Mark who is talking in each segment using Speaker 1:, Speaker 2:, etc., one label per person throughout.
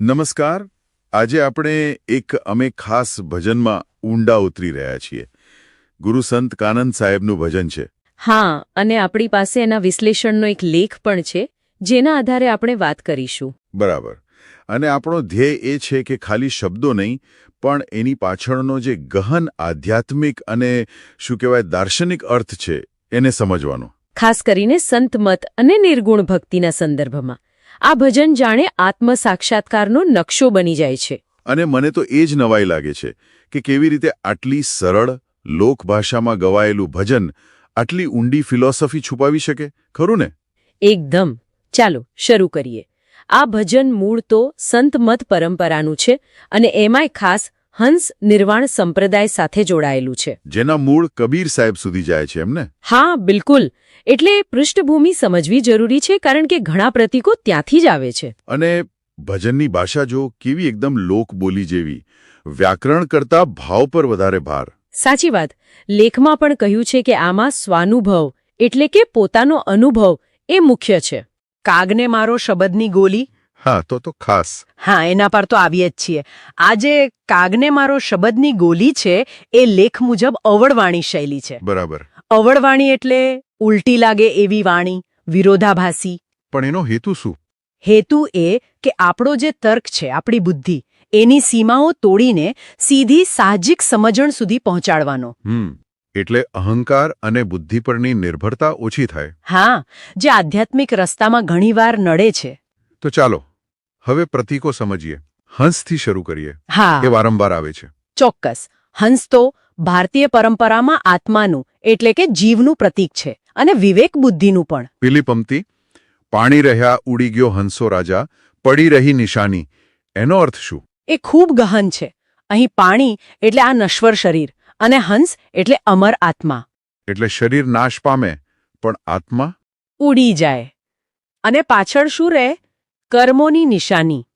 Speaker 1: નમસ્કાર. આજે આપણે એક અમે ખાસ ભજનમાં ઊંડા ઉતરી રહ્યા છીએ. ગુરુ સંત કાનંદ સાહેબનું ભજન છે.
Speaker 2: હા અને આપણી પાસે એના વિશ્લેષણનો એક લેખ પણ છે જેના આધારે આપણે વાત કરીશું.
Speaker 1: બરાબર. અને આપણો ધ્યેય એ છે કે ખાલી શબ્દો નહીં પણ એની પાછળનો જે ગહન આધ્યાત્મિક અને શું કહેવાય દાર્શનિક અર્થ છે એને સમજવાનો.
Speaker 2: ખાસ કરીને સંતમત અને નિર્ગુણ ભક્તિના સંદર્ભમાં. આ ભજન જાણે આત્મ સાક્ષાત્કારનો નકશો બની જાય છે.
Speaker 1: અને મને તો એ જ નવાઈ લાગે છે કે કેવી રીતે આટલી સરળ લોકભાષામાં ગવાયેલું ભજન આટલી ઊંડી ફિલોસોફી છુપાવી શકે? ખરું ને?
Speaker 2: એકદમ. ચાલો શરૂ કરીએ. આ ભજન મૂળ તો સંતમત પરંપરાનું છે અને એમાંય ખાસ હંસ નિર્વાણ સંપ્રદાય સાથે જોડાયેલું છે.
Speaker 1: જેના મૂળ કબીર સાહેબ સુધી જાય છે એમને?
Speaker 2: હા બિલકુલ. એટલે પૃષ્ઠભૂમિ સમજવી જરૂરી છે કારણ કે ઘણા પ્રતીકો ત્યાંથી જ આવે છે.
Speaker 1: અને ભજનની ભાષા જો કેવી એકદમ લોક બોલી જેવી વ્યાકરણ કરતા ભાવ પર વધારે ભાર.
Speaker 2: સાચી વાત. લેખમાં પણ કહ્યું છે કે આમાં સ્વાનુભવ એટલે કે પોતાનો અનુભવ એ મુખ્ય છે.
Speaker 3: કાગને મારો શબ્દની ગોલી
Speaker 1: હા તો તો ખાસ.
Speaker 3: હા એના પર તો આવીએ જ છીએ. આજે કાગને મારો શબ્દની ગોલી છે એ લેખ મુજબ અવળવાણી શૈલી છે.
Speaker 1: બરાબર.
Speaker 3: અવળવાણી એટલે ઉલટી લાગે એવી વાણી વિરોધાભાસી.
Speaker 1: પણ એનો હેતુ શું?
Speaker 3: હેતુ એ કે આપણો જે તર્ક છે આપણી બુદ્ધિ એની સીમાઓ તોડીને સીધી સાહજિક સમજણ સુધી પહોંચાડવાનો.
Speaker 1: એટલે અહંકાર અને બુદ્ધિ પરની નિર્ભરતા ઓછી થાય.
Speaker 3: હા જે આધ્યાત્મિક રસ્તામાં ઘણીવાર નડે છે.
Speaker 1: તો ચાલો હવે પ્રતીકો સમજીએ. હંસથી શરૂ કરીએ
Speaker 3: હા.
Speaker 1: એ વારંવાર આવે છે.
Speaker 3: ચોક્કસ. હંસ તો ભારતીય પરંપરામાં આત્માનું એટલે કે જીવનું પ્રતીક છે અને વિવેક બુદ્ધિનું પણ.
Speaker 1: પેલી પંક્તિ પાણી રહ્યા ઉડી ગયો હંસો રાજા પડી રહી નિશાની. એનો અર્થ શું?
Speaker 3: એ ખૂબ ગહન છે. અહીં પાણી એટલે આ નશ્વર શરીર અને હંસ એટલે અમર આત્મા.
Speaker 1: એટલે શરીર નાશ પામે પણ આત્મા?
Speaker 3: ઉડી જાય. અને પાછળ શું રહે? કર્મોની નિશાની.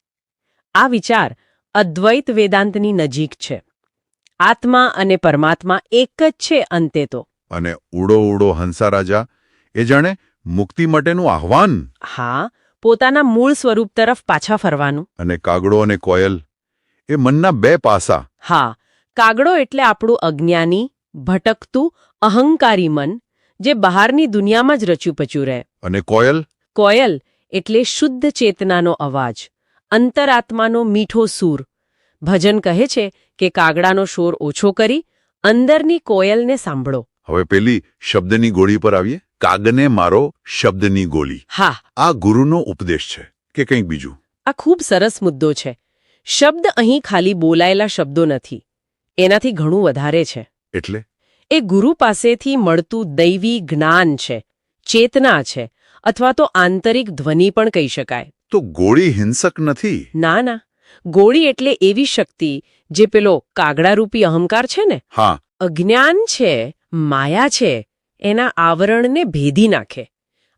Speaker 3: આ વિચાર અદ્વૈત વેદાંતની નજીક છે. આત્મા અને પરમાત્મા એક જ છે અંતે તો.
Speaker 1: અને ઉડો ઉડો હંસા રાજા એ જાણે મુક્તિ માટેનું આહવાન.
Speaker 3: હા પોતાના મૂળ સ્વરૂપ તરફ પાછા ફરવાનું.
Speaker 1: અને કાગડો અને કોયલ એ મનના બે પાસા.
Speaker 3: હા કાગડો એટલે આપણું અજ્ઞાની ભટકતું અહંકારી મન જે બહારની દુનિયામાં જ રચ્યું પચ્યું રહે.
Speaker 1: અને કોયલ?
Speaker 3: કોયલ એટલે શુદ્ધ ચેતનાનો અવાજ અંતરાત્માનો મીઠો સૂર. ભજન કહે છે કે કાગડાનો શોર ઓછો કરી અંદરની કોયલને સાંભળો.
Speaker 1: હવે પેલી શબ્દની ગોળી પર આવીએ. કાગને મારો શબ્દની ગોળી.
Speaker 3: હા.
Speaker 1: આ ગુરુનો ઉપદેશ છે કે કંઈક બીજું?
Speaker 3: આ ખૂબ સરસ મુદ્દો છે. શબ્દ અહીં ખાલી બોલાયેલા શબ્દો નથી. એનાથી ઘણું વધારે છે.
Speaker 1: એટલે?
Speaker 3: એ ગુરુ પાસેથી મળતું દૈવી જ્ઞાન છે. ચેતના છે. અથવા તો આંતરિક ધ્વનિ પણ કહી શકાય.
Speaker 1: તો ગોળી હિંસક નથી?
Speaker 3: ના ના. ગોળી એટલે એવી શક્તિ જે પેલો કાગડારૂપી અહંકાર છે ને?
Speaker 1: હા.
Speaker 3: અજ્ઞાન છે માયા છે એના આવરણને ભેદી નાખે.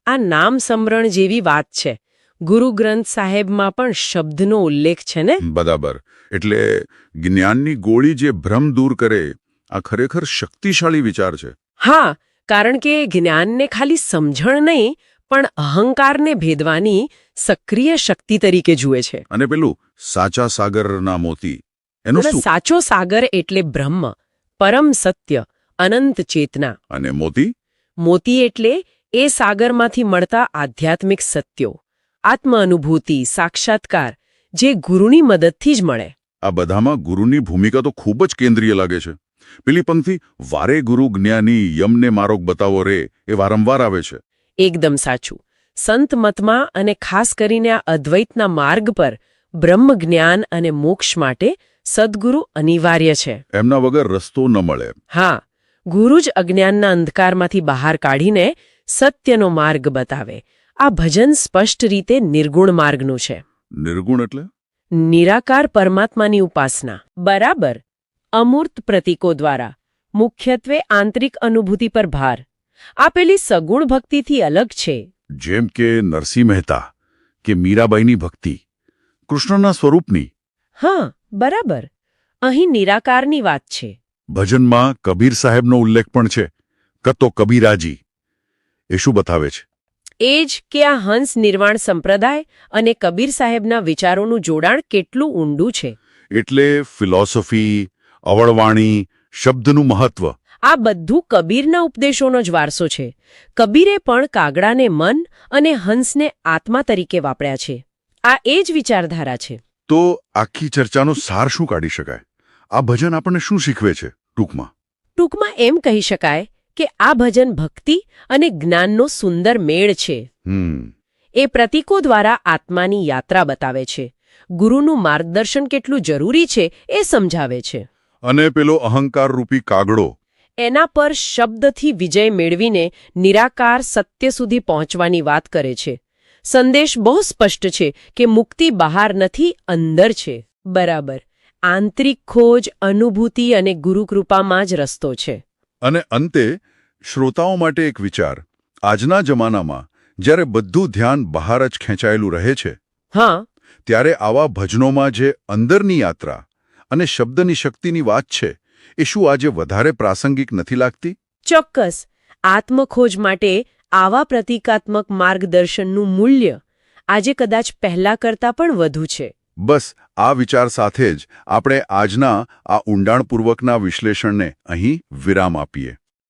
Speaker 3: આ નામ સમરણ જેવી વાત છે. ગુરુ ગ્રંથ સાહેબમાં પણ શબ્દનો ઉલ્લેખ છે ને?
Speaker 1: બરાબર. એટલે જ્ઞાનની ગોળી જે ભ્રમ દૂર કરે આ ખરેખર શક્તિશાળી વિચાર છે.
Speaker 3: હા કારણ કે જ્ઞાનને ખાલી સમજણ નહીં પણ અહંકારને ભેદવાની સક્રિય શક્તિ તરીકે જુએ છે.
Speaker 1: અને પેલું સાચા સાગરના મોતી એનો
Speaker 3: સાચો સાગર એટલે બ્રહ્મ પરમ સત્ય અનંત ચેતના.
Speaker 1: અને મોતી?
Speaker 3: મોતી એટલે એ સાગરમાંથી મળતા આધ્યાત્મિક સત્યો આત્મ-અનુભૂતિ સાક્ષાત્કાર જે ગુરુની મદદથી જ મળે.
Speaker 1: આ બધામાં ગુરુની ભૂમિકા તો ખૂબ જ કેન્દ્રીય લાગે છે. પેલી પંક્તિ વારે ગુરુ જ્ઞાની યમને મારોગ બતાવો રે એ વારંવાર આવે છે.
Speaker 3: એકદમ સાચું. સંત મતમાં અને ખાસ કરીને આ અદ્વૈતના માર્ગ પર બ્રહ્મ જ્ઞાન અને મોક્ષ માટે સદ્ગુરુ અનિવાર્ય છે.
Speaker 1: એમના વગર રસ્તો ન મળે.
Speaker 3: હા ગુરુ જ અજ્ઞાનના અંધકારમાંથી બહાર કાઢીને સત્યનો માર્ગ બતાવે. આ ભજન સ્પષ્ટ રીતે નિર્ગુણ માર્ગનું છે.
Speaker 1: નિર્ગુણ એટલે?
Speaker 3: નિરાકાર પરમાત્માની ઉપાસના. બરાબર. અમૂર્ત પ્રતીકો દ્વારા. મુખ્યત્વે આંતરિક અનુભૂતિ પર ભાર. આ પેલી સગુણ ભક્તિથી અલગ છે.
Speaker 1: જેમ કે નરસિંહ મહેતા કે મીરાબાઈની ભક્તિ કૃષ્ણના સ્વરૂપની.
Speaker 3: હા બરાબર. અહીં નિરાકારની વાત છે.
Speaker 1: ભજનમાં કબીર સાહેબનો ઉલ્લેખ પણ છે. કતો કબીરાજી. એ શું બતાવે છે?
Speaker 3: એ જ કે આ હંસ નિર્વાણ સંપ્રદાય અને કબીર સાહેબના વિચારોનું જોડાણ કેટલું ઊંડું છે.
Speaker 1: એટલે ફિલોસોફી અવળવાણી શબ્દનું મહત્વ.
Speaker 3: આ બધું કબીરના ઉપદેશોનો જ વારસો છે. કબીરે પણ કાગડાને મન અને હંસને આત્મા તરીકે વાપર્યા છે. આ એ જ વિચારધારા છે.
Speaker 1: તો આખી ચર્ચાનો સાર શું કાઢી શકાય? આ ભજન આપણને શું શીખવે છે ટૂંકમાં?
Speaker 3: ટૂંકમાં એમ કહી શકાય કે આ ભજન ભક્તિ અને જ્ઞાનનો સુંદર મેળ છે.
Speaker 1: હમ.
Speaker 3: એ પ્રતીકો દ્વારા આત્માની યાત્રા બતાવે છે. ગુરુનું માર્ગદર્શન કેટલું જરૂરી છે એ સમજાવે છે.
Speaker 1: અને પેલો અહંકાર રૂપી કાગડો
Speaker 3: એના પર શબ્દથી વિજય મેળવીને નિરાકાર સત્ય સુધી પહોંચવાની વાત કરે છે. સંદેશ બહુ સ્પષ્ટ છે કે મુક્તિ બહાર નથી અંદર છે. બરાબર. આંતરિક ખોજ અનુભૂતિ અને ગુરુકૃપામાં જ રસ્તો છે.
Speaker 1: અને અંતે શ્રોતાઓ માટે એક વિચાર. આજના જમાનામાં જ્યારે બધું ધ્યાન બહાર જ ખેંચાયેલું રહે છે
Speaker 3: હા.
Speaker 1: ત્યારે આવા ભજનોમાં જે અંદરની યાત્રા અને શબ્દની શક્તિની વાત છે એ શું આજે વધારે પ્રાસંગિક નથી લાગતી?
Speaker 3: ચોક્કસ. આત્મખોજ માટે આવા પ્રતિકાત્મક માર્ગદર્શનનું મૂલ્ય આજે કદાચ પહેલા કરતાં પણ વધુ છે.
Speaker 1: બસ આ વિચાર સાથે જ આપણે આજના આ ઊંડાણપૂર્વકના વિશ્લેષણને અહીં વિરામ આપીએ.